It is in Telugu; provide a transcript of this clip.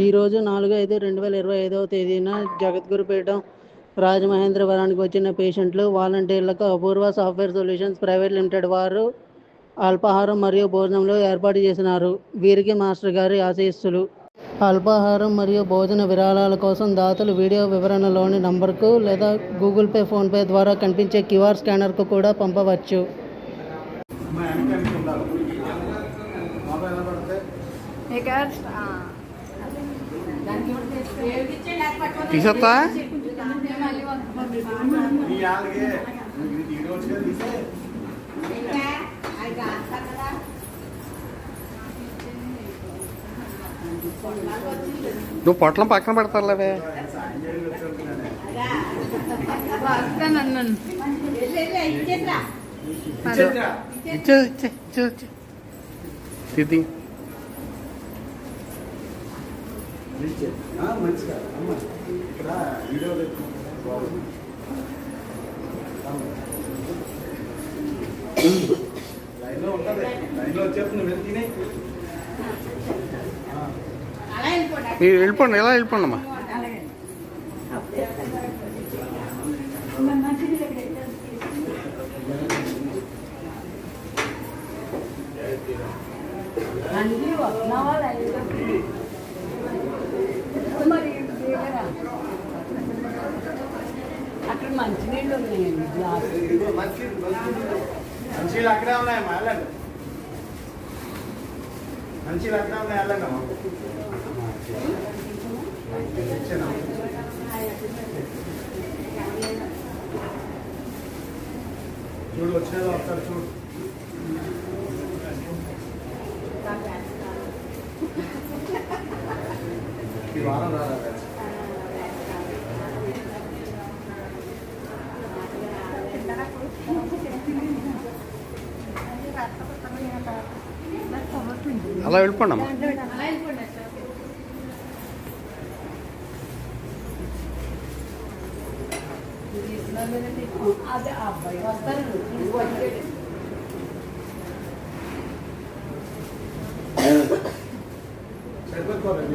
ఈరోజు నాలుగు ఐదు రెండు వేల ఇరవై ఐదవ తేదీన జగద్గురుపేట రాజమహేంద్రవరానికి వచ్చిన పేషెంట్లు వాలంటీర్లకు Apoorva software solutions private limited వారు అల్పాహారం మరియు భోజనంలో ఏర్పాటు చేసినారు. వీరికి మాస్టర్ గారి ఆశీస్సులు. అల్పాహారం మరియు భోజన విరాళాల కోసం దాతలు వీడియో వివరణలోని నంబర్కు లేదా గూగుల్ పే ఫోన్పే ద్వారా కనిపించే క్యూఆర్ స్కానర్కు కూడా పంపవచ్చు. మొబైల్ తీసేస్తా ఈ ఆళ్ళకి ఈ రోజుగా తీసే నువ్వు పొట్లం పక్కన పెడతారులేవే సాయం చేయడానికి వచ్చి వస్తానన్నాను ఇచ్చేద్దా? ఇచ్చే ఇచ్చే ఇచ్చే ఇచ్చే తిది ఆ, మంచిగా. అమ్మ ఇక్కడ వీడియో. బాగుంది. లైన్లో ఉంటుంది లైన్లో వచ్చేస్తుంది. వెళ్ళిపోండి. ఎలా వెళ్ళిపోండి అమ్మా? అక్కడ మంచినీళ్ళు ఉన్నాయండి గ్లాస్. మంచి అక్కడే ఉన్నాయమ్మా వెళ్ళండి. మంచిలు అక్కడే ఉన్నాయి వెళ్ళండి అమ్మా. చూడు వచ్చినదో ఒకసారి చూడు. ఈ వారం రాదా అలా వెళ్ళిపోండి అమ్మా. సరిపోతుంది.